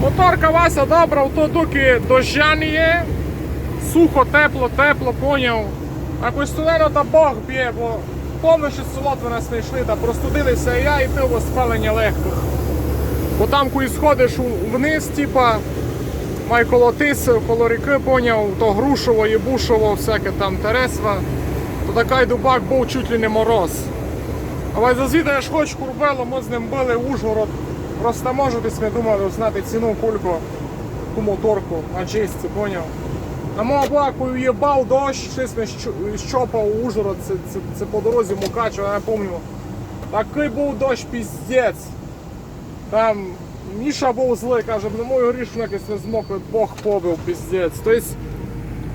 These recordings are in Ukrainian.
Моторка Вася добра, то доки доща не є, сухо, тепло, тепло, поняв. А коли студено та Бог б'є, бо повно що село ви нас не йшли, та простудилися і я і пиво спалення легко. Бо там, коли сходиш вниз, типа, май коло ріки, поняв, то грушово, єбушово, всяке там тересва, то така й дубак був чуть ли не мороз. Але зазвідаєш хоч курбело, ми з ним били Ужгород. Просто десь ми думали знати ціну кульку ту моторку на чисті, поняв? На мого блаку їбав дощ, щось ми щопав Ужгород, це, це, це по дорозі Мукачева, я пам'ятаю. Такий був дощ піздець. Там Міша був злий, каже, на мою грішу якось не змокли, Бог побив, піздець. Тобто,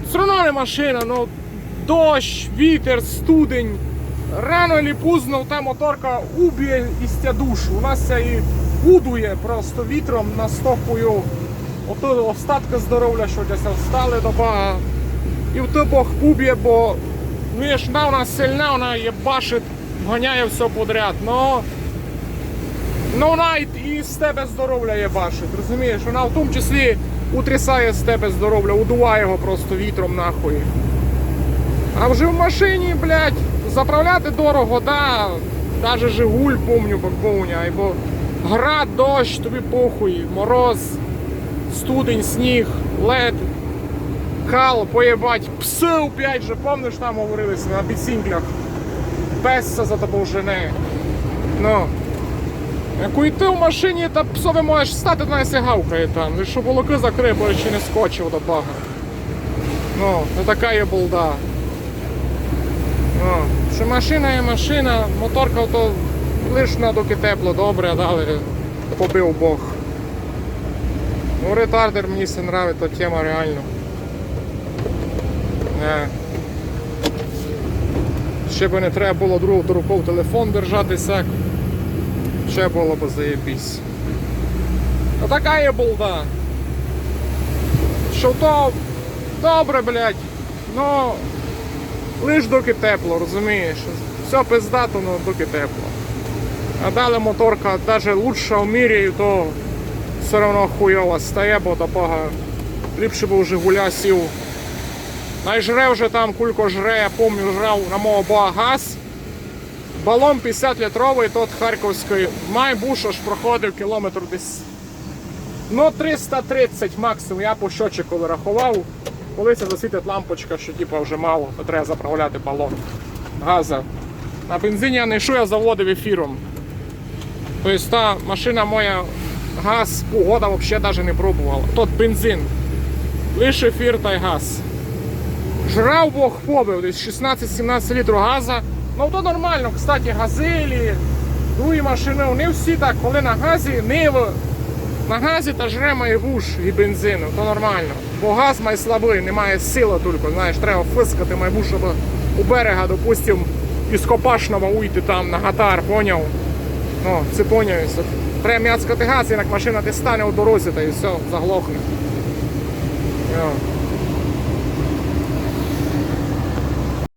все одно не машина, ну дощ, вітер, студень. Рано чи пізно та моторка уб'є із тя душу. У нас це і удує просто вітром настопую. Ото остатки здоров'я, що десь встали до Бога. І в то Бог уб'є, бо ну, ж вона сильна, вона єбашить, ганяє все подряд. Но Ну вона і, з тебе здоров'я є бачить, розумієш? Вона в тому числі утрясає з тебе здоров'я, удуває його просто вітром нахуй. А вже в машині, блядь, заправляти дорого, да. Даже Жигуль помню, бакбовня, бо град, дощ, тобі похуй, мороз, студень, сніг, лед, кал, поєбать, пси опять же, помниш там говорилися на підсінклях. Песся за тобою жене. Ну. Коли ти в машині, та псові можеш стати на гавкає там, лише щоб волоки закрив, бо ще не скочив до бага. Ну, то така є болда. Ну, що машина є машина, моторка то лиш на доки тепло, добре, а далі побив Бог. Ну, ретардер мені все нравить, то тема реально. Не. Ще би не треба було другу до руков телефон держати сяк. Ще було б заєбісь. Ну така є болда. Що то добре, блядь. Ну лиш доки тепло, розумієш? Все пиздато, ну доки тепло. А далі моторка навіть лучша в мірі, то все одно хуйова стає, бо до ліпше би вже гуля сів. Найжре вже там кулько жре, я пам'ятаю, жрав на мого бога газ. Балон 50 літровий, тот Харківський. Майбуш аж проходив кілометр десь. Ну, 330 максимум. Я по щочику вирахував. Коли це засвітить лампочка, що типу, вже мало, то треба заправляти балон газа. На бензині я не йшов, я заводив ефіром. Тобто та машина моя газ погода взагалі навіть не пробувала. Тот бензин. Лише ефір та газ. Жрав Бог побив, десь 16-17 літрів газа. Ну то нормально, кстати, газелі, другі машини, вони всі так, коли на газі, ниво, на газі та жре має вуш і бензину, то нормально. Бо газ має слабий, немає сили тільки, знаєш, треба фискати має вуш, щоб у берега, допустим, із Копашного уйти там на гатар, поняв? Ну, це поняв. Треба м'яцкати газ, інак машина десь стане у дорозі та і все, заглохне.